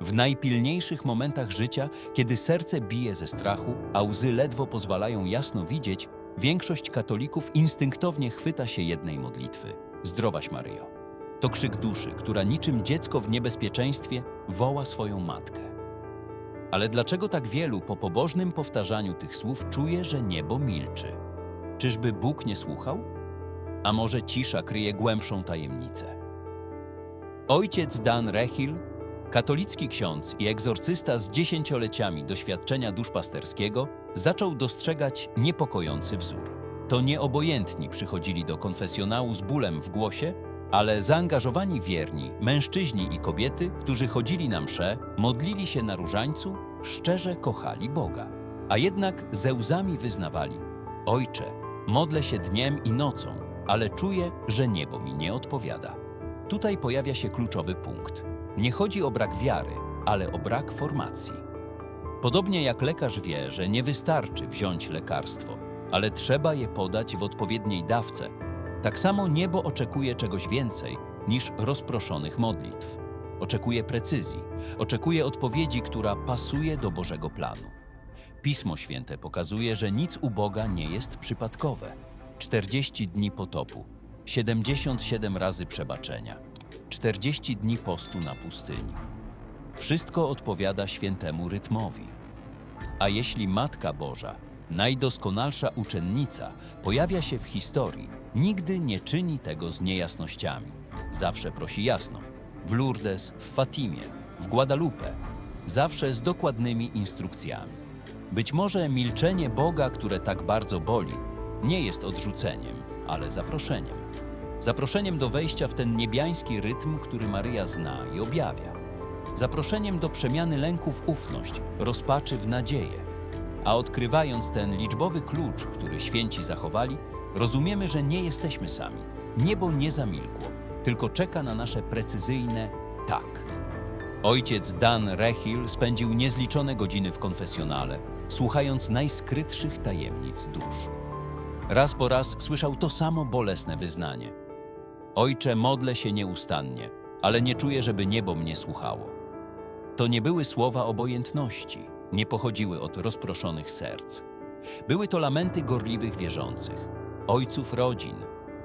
W najpilniejszych momentach życia, kiedy serce bije ze strachu, a łzy ledwo pozwalają jasno widzieć, większość katolików instynktownie chwyta się jednej modlitwy: Zdrowaś Maryjo. To krzyk duszy, która niczym dziecko w niebezpieczeństwie woła swoją matkę. Ale dlaczego tak wielu po pobożnym powtarzaniu tych słów czuje, że niebo milczy? Czyżby Bóg nie słuchał? A może cisza kryje głębszą tajemnicę? Ojciec Dan Rehil, katolicki ksiądz i egzorcysta z dziesięcioleciami doświadczenia duszpasterskiego, zaczął dostrzegać niepokojący wzór. To nieobojętni przychodzili do konfesjonału z bólem w głosie, ale zaangażowani wierni, mężczyźni i kobiety, którzy chodzili na msze, modlili się na różańcu, szczerze kochali Boga. A jednak ze łzami wyznawali: Ojcze, modlę się dniem i nocą, ale czuję, że niebo mi nie odpowiada. Tutaj pojawia się kluczowy punkt. Nie chodzi o brak wiary, ale o brak formacji. Podobnie jak lekarz wie, że nie wystarczy wziąć lekarstwo, ale trzeba je podać w odpowiedniej dawce, tak samo niebo oczekuje czegoś więcej niż rozproszonych modlitw. Oczekuje precyzji, oczekuje odpowiedzi, która pasuje do Bożego planu. Pismo Święte pokazuje, że nic u Boga nie jest przypadkowe. 40 dni potopu, 77 razy przebaczenia, 40 dni postu na pustyni. Wszystko odpowiada świętemu rytmowi. A jeśli Matka Boża, najdoskonalsza uczennica, pojawia się w historii, nigdy nie czyni tego z niejasnościami. Zawsze prosi jasno. W Lourdes, w Fatimie, w Guadalupe. Zawsze z dokładnymi instrukcjami. Być może milczenie Boga, które tak bardzo boli, nie jest odrzuceniem, ale zaproszeniem. Zaproszeniem do wejścia w ten niebiański rytm, który Maryja zna i objawia. Zaproszeniem do przemiany lęku w ufność, rozpaczy w nadzieję. A odkrywając ten liczbowy klucz, który święci zachowali, rozumiemy, że nie jesteśmy sami. Niebo nie zamilkło, tylko czeka na nasze precyzyjne tak. Ojciec Dan Rehil spędził niezliczone godziny w konfesjonale, słuchając najskrytszych tajemnic dusz. Raz po raz słyszał to samo bolesne wyznanie. Ojcze, modlę się nieustannie, ale nie czuję, żeby niebo mnie słuchało. To nie były słowa obojętności, nie pochodziły od rozproszonych serc. Były to lamenty gorliwych wierzących, ojców rodzin,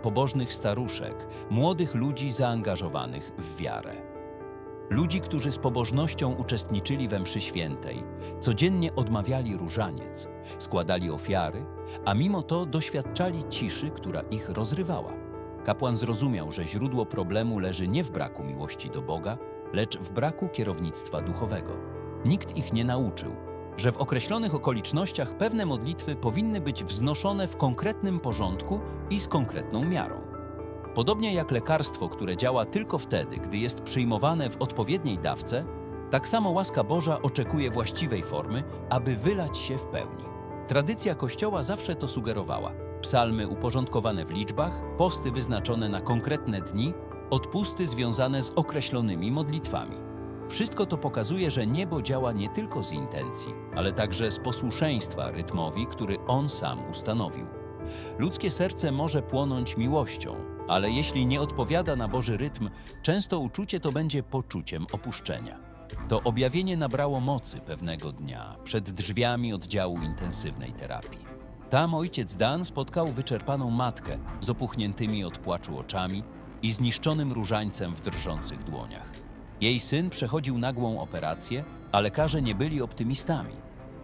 pobożnych staruszek, młodych ludzi zaangażowanych w wiarę. Ludzi, którzy z pobożnością uczestniczyli we mszy świętej, codziennie odmawiali różaniec, składali ofiary, a mimo to doświadczali ciszy, która ich rozrywała. Kapłan zrozumiał, że źródło problemu leży nie w braku miłości do Boga, lecz w braku kierownictwa duchowego. Nikt ich nie nauczył, że w określonych okolicznościach pewne modlitwy powinny być wznoszone w konkretnym porządku i z konkretną miarą. Podobnie jak lekarstwo, które działa tylko wtedy, gdy jest przyjmowane w odpowiedniej dawce, tak samo łaska Boża oczekuje właściwej formy, aby wylać się w pełni. Tradycja Kościoła zawsze to sugerowała. Psalmy uporządkowane w liczbach, posty wyznaczone na konkretne dni, odpusty związane z określonymi modlitwami. Wszystko to pokazuje, że niebo działa nie tylko z intencji, ale także z posłuszeństwa rytmowi, który On sam ustanowił. Ludzkie serce może płonąć miłością, ale jeśli nie odpowiada na Boży rytm, często uczucie to będzie poczuciem opuszczenia. To objawienie nabrało mocy pewnego dnia przed drzwiami oddziału intensywnej terapii. Tam ojciec Dan spotkał wyczerpaną matkę z opuchniętymi od płaczu oczami i zniszczonym różańcem w drżących dłoniach. Jej syn przechodził nagłą operację, a lekarze nie byli optymistami.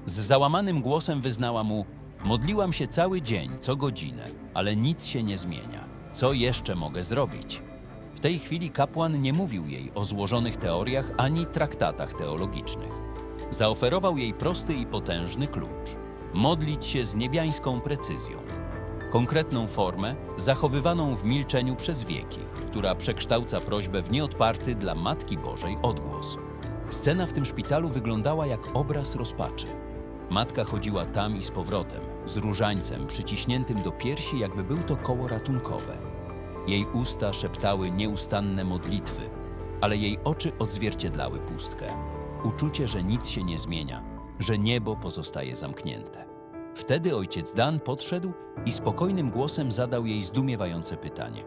Z załamanym głosem wyznała mu: Modliłam się cały dzień, co godzinę, ale nic się nie zmienia. Co jeszcze mogę zrobić? W tej chwili kapłan nie mówił jej o złożonych teoriach ani traktatach teologicznych. Zaoferował jej prosty i potężny klucz: modlić się z niebiańską precyzją. Konkretną formę, zachowywaną w milczeniu przez wieki, która przekształca prośbę w nieodparty dla Matki Bożej odgłos. Scena w tym szpitalu wyglądała jak obraz rozpaczy. Matka chodziła tam i z powrotem, z różańcem przyciśniętym do piersi, jakby był to koło ratunkowe. Jej usta szeptały nieustanne modlitwy, ale jej oczy odzwierciedlały pustkę. Uczucie, że nic się nie zmienia, że niebo pozostaje zamknięte. Wtedy ojciec Dan podszedł i spokojnym głosem zadał jej zdumiewające pytanie: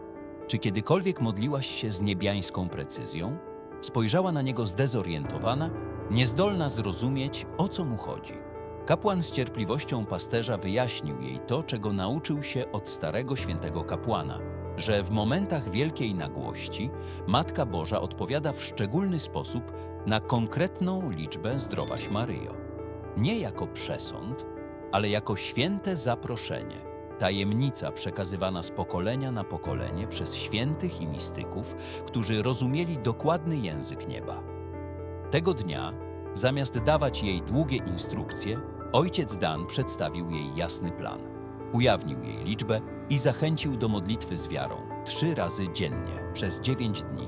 Czy kiedykolwiek modliłaś się z niebiańską precyzją? spojrzała na niego zdezorientowana, niezdolna zrozumieć, o co mu chodzi. Kapłan z cierpliwością pasterza wyjaśnił jej to, czego nauczył się od starego świętego kapłana, że w momentach wielkiej nagłości Matka Boża odpowiada w szczególny sposób na konkretną liczbę Zdrowaś Maryjo. Nie jako przesąd, ale jako święte zaproszenie, tajemnica przekazywana z pokolenia na pokolenie przez świętych i mistyków, którzy rozumieli dokładny język nieba. Tego dnia, zamiast dawać jej długie instrukcje, ojciec Dan przedstawił jej jasny plan. Ujawnił jej liczbę i zachęcił do modlitwy z wiarą trzy razy dziennie przez dziewięć dni.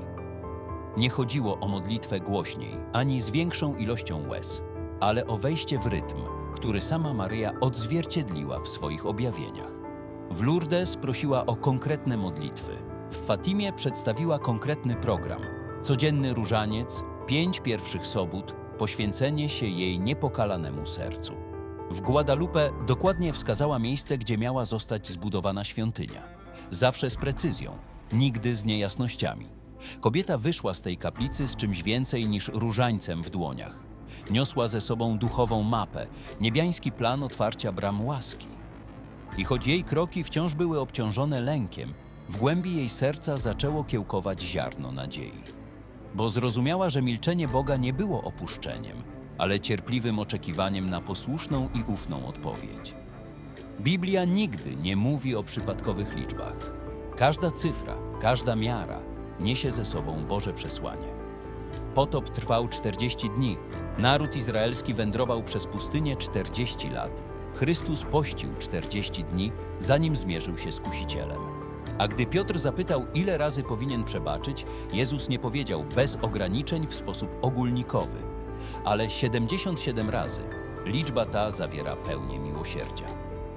Nie chodziło o modlitwę głośniej, ani z większą ilością łez, ale o wejście w rytm, który sama Maryja odzwierciedliła w swoich objawieniach. W Lourdes prosiła o konkretne modlitwy. W Fatimie przedstawiła konkretny program. Codzienny różaniec, pięć pierwszych sobót, poświęcenie się jej niepokalanemu sercu. W Guadalupe dokładnie wskazała miejsce, gdzie miała zostać zbudowana świątynia. Zawsze z precyzją, nigdy z niejasnościami. Kobieta wyszła z tej kaplicy z czymś więcej niż różańcem w dłoniach. Niosła ze sobą duchową mapę, niebiański plan otwarcia bram łaski. I choć jej kroki wciąż były obciążone lękiem, w głębi jej serca zaczęło kiełkować ziarno nadziei. Bo zrozumiała, że milczenie Boga nie było opuszczeniem, ale cierpliwym oczekiwaniem na posłuszną i ufną odpowiedź. Biblia nigdy nie mówi o przypadkowych liczbach. Każda cyfra, każda miara niesie ze sobą Boże przesłanie. Potop trwał 40 dni. Naród izraelski wędrował przez pustynię 40 lat. Chrystus pościł 40 dni, zanim zmierzył się z kusicielem. A gdy Piotr zapytał, ile razy powinien przebaczyć, Jezus nie powiedział bez ograniczeń w sposób ogólnikowy, ale 77 razy. Liczba ta zawiera pełnię miłosierdzia.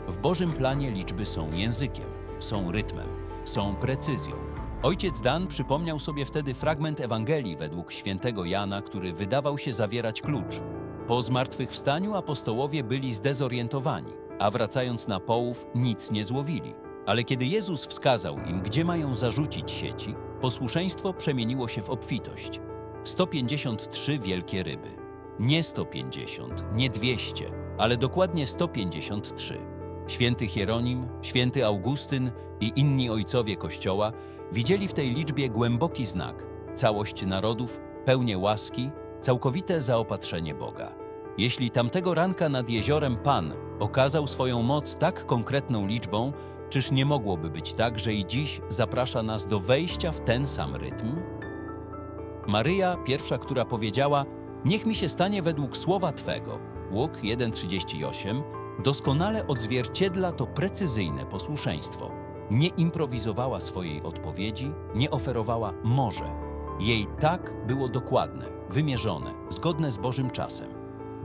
W Bożym planie liczby są językiem, są rytmem, są precyzją. Ojciec Dan przypomniał sobie wtedy fragment Ewangelii według świętego Jana, który wydawał się zawierać klucz. Po zmartwychwstaniu apostołowie byli zdezorientowani, a wracając na połów nic nie złowili. Ale kiedy Jezus wskazał im, gdzie mają zarzucić sieci, posłuszeństwo przemieniło się w obfitość. 153 wielkie ryby. Nie 150, nie 200, ale dokładnie 153. Święty Hieronim, święty Augustyn i inni ojcowie Kościoła widzieli w tej liczbie głęboki znak, całość narodów, pełnię łaski, całkowite zaopatrzenie Boga. Jeśli tamtego ranka nad jeziorem Pan okazał swoją moc tak konkretną liczbą, czyż nie mogłoby być tak, że i dziś zaprasza nas do wejścia w ten sam rytm? Maryja, pierwsza, która powiedziała: Niech mi się stanie według słowa Twego. Łuk 1,38 doskonale odzwierciedla to precyzyjne posłuszeństwo. Nie improwizowała swojej odpowiedzi, nie oferowała może. Jej tak było dokładne, wymierzone, zgodne z Bożym czasem.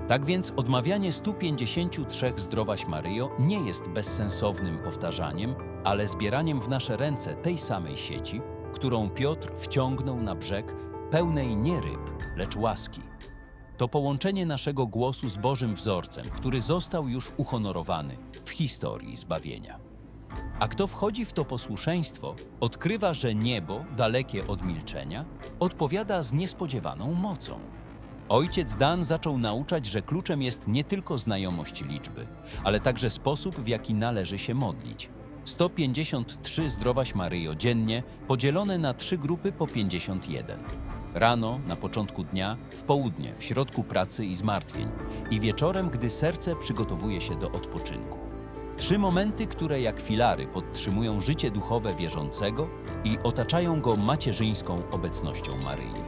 Tak więc odmawianie 153 zdrowaś Maryjo nie jest bezsensownym powtarzaniem, ale zbieraniem w nasze ręce tej samej sieci, którą Piotr wciągnął na brzeg pełnej nie ryb, lecz łaski. To połączenie naszego głosu z Bożym wzorcem, który został już uhonorowany w historii zbawienia. A kto wchodzi w to posłuszeństwo, odkrywa, że niebo, dalekie od milczenia, odpowiada z niespodziewaną mocą. Ojciec Dan zaczął nauczać, że kluczem jest nie tylko znajomość liczby, ale także sposób, w jaki należy się modlić. 153 zdrowaś Maryjo dziennie, podzielone na trzy grupy po 51. Rano, na początku dnia, w południe, w środku pracy i zmartwień i wieczorem, gdy serce przygotowuje się do odpoczynku. Trzy momenty, które jak filary podtrzymują życie duchowe wierzącego i otaczają go macierzyńską obecnością Maryi.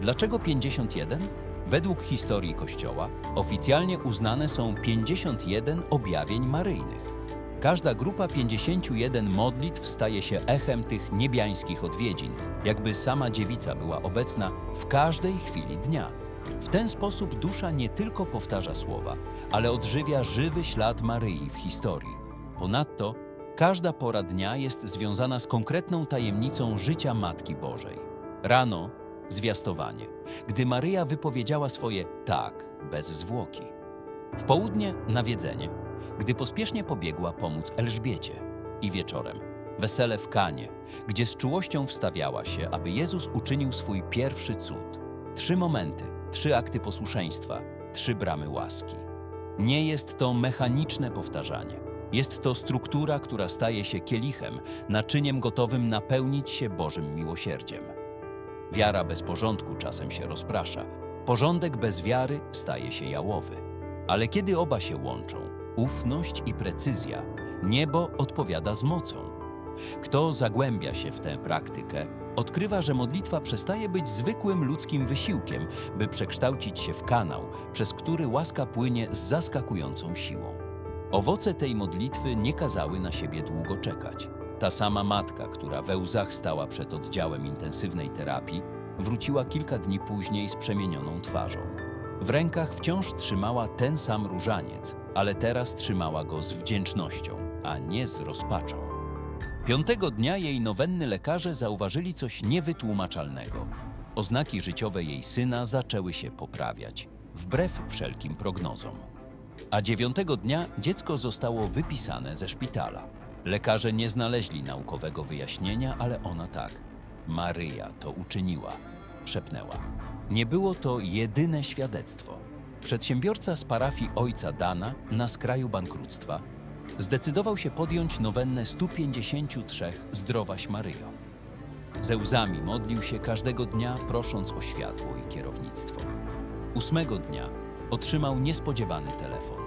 Dlaczego 51? Według historii Kościoła oficjalnie uznane są 51 objawień maryjnych. Każda grupa 51 modlitw staje się echem tych niebiańskich odwiedzin, jakby sama dziewica była obecna w każdej chwili dnia. W ten sposób dusza nie tylko powtarza słowa, ale odżywia żywy ślad Maryi w historii. Ponadto każda pora dnia jest związana z konkretną tajemnicą życia Matki Bożej. Rano zwiastowanie, gdy Maryja wypowiedziała swoje tak bez zwłoki. W południe nawiedzenie, gdy pospiesznie pobiegła pomóc Elżbiecie. I wieczorem wesele w Kanie, gdzie z czułością wstawiała się, aby Jezus uczynił swój pierwszy cud. Trzy momenty, trzy akty posłuszeństwa, trzy bramy łaski. Nie jest to mechaniczne powtarzanie. Jest to struktura, która staje się kielichem, naczyniem gotowym napełnić się Bożym miłosierdziem. Wiara bez porządku czasem się rozprasza. Porządek bez wiary staje się jałowy. Ale kiedy oba się łączą, ufność i precyzja, niebo odpowiada z mocą. Kto zagłębia się w tę praktykę, odkrywa, że modlitwa przestaje być zwykłym ludzkim wysiłkiem, by przekształcić się w kanał, przez który łaska płynie z zaskakującą siłą. Owoce tej modlitwy nie kazały na siebie długo czekać. Ta sama matka, która we łzach stała przed oddziałem intensywnej terapii, wróciła kilka dni później z przemienioną twarzą. W rękach wciąż trzymała ten sam różaniec, ale teraz trzymała go z wdzięcznością, a nie z rozpaczą. Piątego dnia jej nowenny lekarze zauważyli coś niewytłumaczalnego. Oznaki życiowe jej syna zaczęły się poprawiać, wbrew wszelkim prognozom. A dziewiątego dnia dziecko zostało wypisane ze szpitala. Lekarze nie znaleźli naukowego wyjaśnienia, ale ona tak. Maryja to uczyniła, szepnęła. Nie było to jedyne świadectwo. Przedsiębiorca z parafii ojca Dana na skraju bankructwa zdecydował się podjąć nowennę 153 Zdrowaś Maryjo. Ze łzami modlił się każdego dnia, prosząc o światło i kierownictwo. Ósmego dnia otrzymał niespodziewany telefon.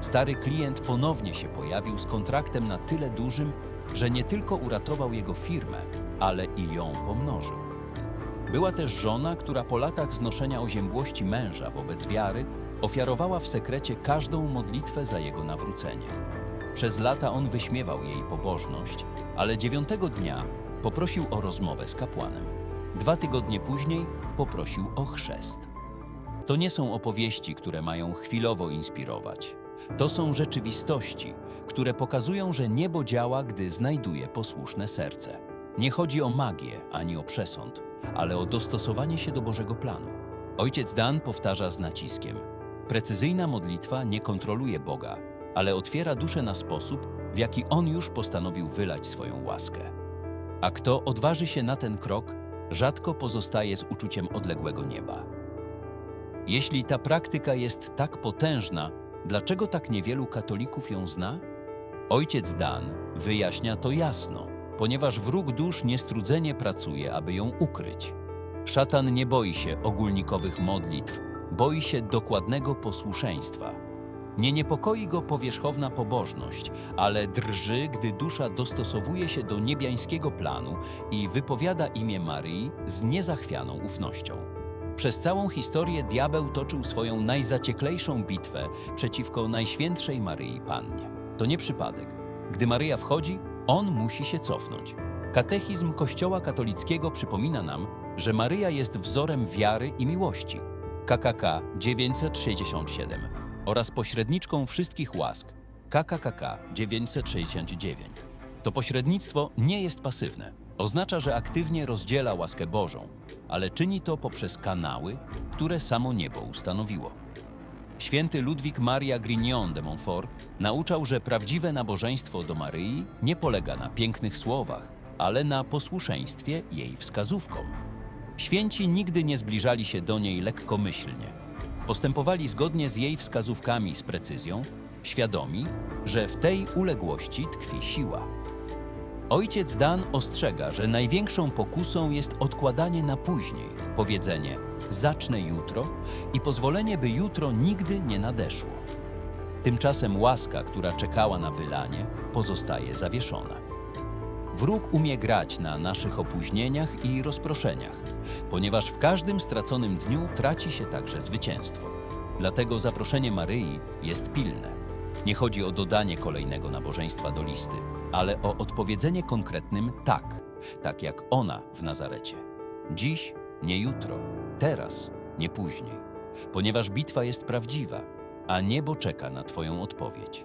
Stary klient ponownie się pojawił z kontraktem na tyle dużym, że nie tylko uratował jego firmę, ale i ją pomnożył. Była też żona, która po latach znoszenia oziębłości męża wobec wiary ofiarowała w sekrecie każdą modlitwę za jego nawrócenie. Przez lata on wyśmiewał jej pobożność, ale dziewiątego dnia poprosił o rozmowę z kapłanem. Dwa tygodnie później poprosił o chrzest. To nie są opowieści, które mają chwilowo inspirować. To są rzeczywistości, które pokazują, że niebo działa, gdy znajduje posłuszne serce. Nie chodzi o magię ani o przesąd, ale o dostosowanie się do Bożego planu. Ojciec Dan powtarza z naciskiem: Precyzyjna modlitwa nie kontroluje Boga, ale otwiera duszę na sposób, w jaki On już postanowił wylać swoją łaskę. A kto odważy się na ten krok, rzadko pozostaje z uczuciem odległego nieba. Jeśli ta praktyka jest tak potężna, dlaczego tak niewielu katolików ją zna? Ojciec Dan wyjaśnia to jasno, ponieważ wróg dusz niestrudzenie pracuje, aby ją ukryć. Szatan nie boi się ogólnikowych modlitw, boi się dokładnego posłuszeństwa. Nie niepokoi go powierzchowna pobożność, ale drży, gdy dusza dostosowuje się do niebiańskiego planu i wypowiada imię Maryi z niezachwianą ufnością. Przez całą historię diabeł toczył swoją najzacieklejszą bitwę przeciwko Najświętszej Maryi Pannie. To nie przypadek. Gdy Maryja wchodzi, on musi się cofnąć. Katechizm Kościoła katolickiego przypomina nam, że Maryja jest wzorem wiary i miłości. KKK 967 oraz pośredniczką wszystkich łask KKKK 969. To pośrednictwo nie jest pasywne. Oznacza, że aktywnie rozdziela łaskę Bożą, ale czyni to poprzez kanały, które samo niebo ustanowiło. Święty Ludwik Maria Grignon de Montfort nauczał, że prawdziwe nabożeństwo do Maryi nie polega na pięknych słowach, ale na posłuszeństwie jej wskazówkom. Święci nigdy nie zbliżali się do niej lekkomyślnie. Postępowali zgodnie z jej wskazówkami z precyzją, świadomi, że w tej uległości tkwi siła. Ojciec Dan ostrzega, że największą pokusą jest odkładanie na później, powiedzenie zacznę jutro i pozwolenie, by jutro nigdy nie nadeszło. Tymczasem łaska, która czekała na wylanie, pozostaje zawieszona. Wróg umie grać na naszych opóźnieniach i rozproszeniach, ponieważ w każdym straconym dniu traci się także zwycięstwo. Dlatego zaproszenie Maryi jest pilne. Nie chodzi o dodanie kolejnego nabożeństwa do listy, ale o odpowiedzenie konkretnym tak, tak jak ona w Nazarecie. Dziś, nie jutro, teraz, nie później, ponieważ bitwa jest prawdziwa, a niebo czeka na Twoją odpowiedź.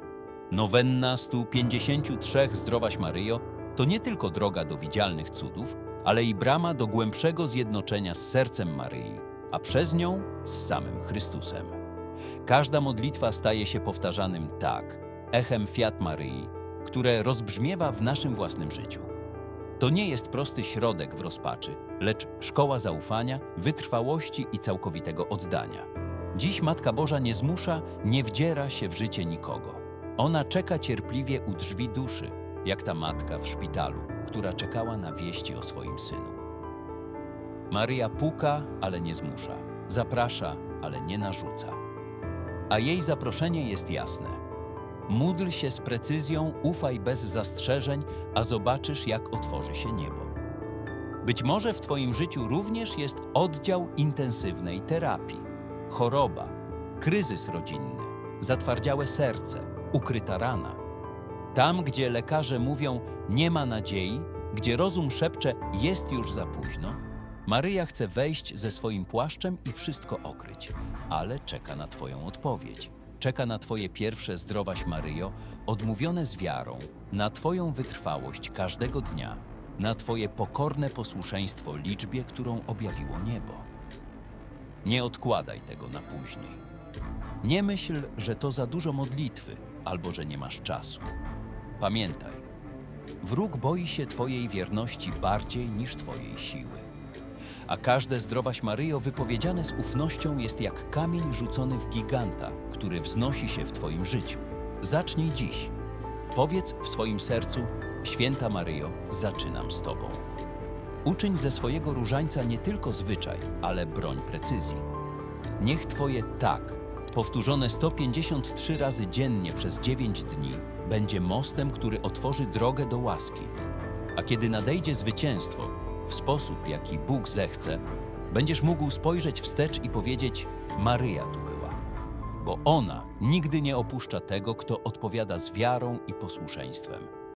Nowenna 153 Zdrowaś Maryjo to nie tylko droga do widzialnych cudów, ale i brama do głębszego zjednoczenia z sercem Maryi, a przez nią z samym Chrystusem. Każda modlitwa staje się powtarzanym tak, echem Fiat Maryi, które rozbrzmiewa w naszym własnym życiu. To nie jest prosty środek w rozpaczy, lecz szkoła zaufania, wytrwałości i całkowitego oddania. Dziś Matka Boża nie zmusza, nie wdziera się w życie nikogo. Ona czeka cierpliwie u drzwi duszy, jak ta matka w szpitalu, która czekała na wieści o swoim synu. Maryja puka, ale nie zmusza, zaprasza, ale nie narzuca. A jej zaproszenie jest jasne. Módl się z precyzją, ufaj bez zastrzeżeń, a zobaczysz, jak otworzy się niebo. Być może w Twoim życiu również jest oddział intensywnej terapii, choroba, kryzys rodzinny, zatwardziałe serce, ukryta rana. Tam, gdzie lekarze mówią nie ma nadziei, gdzie rozum szepcze jest już za późno, Maryja chce wejść ze swoim płaszczem i wszystko okryć, ale czeka na Twoją odpowiedź. Czeka na Twoje pierwsze zdrowaś Maryjo, odmówione z wiarą, na Twoją wytrwałość każdego dnia, na Twoje pokorne posłuszeństwo liczbie, którą objawiło niebo. Nie odkładaj tego na później. Nie myśl, że to za dużo modlitwy albo że nie masz czasu. Pamiętaj, wróg boi się Twojej wierności bardziej niż Twojej siły. A każde zdrowaś Maryjo wypowiedziane z ufnością jest jak kamień rzucony w giganta, który wznosi się w Twoim życiu. Zacznij dziś. Powiedz w swoim sercu: Święta Maryjo, zaczynam z Tobą. Uczyń ze swojego różańca nie tylko zwyczaj, ale broń precyzji. Niech Twoje tak, powtórzone 153 razy dziennie przez 9 dni, będzie mostem, który otworzy drogę do łaski. A kiedy nadejdzie zwycięstwo, w sposób, jaki Bóg zechce, będziesz mógł spojrzeć wstecz i powiedzieć: Maryja tu była. Bo ona nigdy nie opuszcza tego, kto odpowiada z wiarą i posłuszeństwem.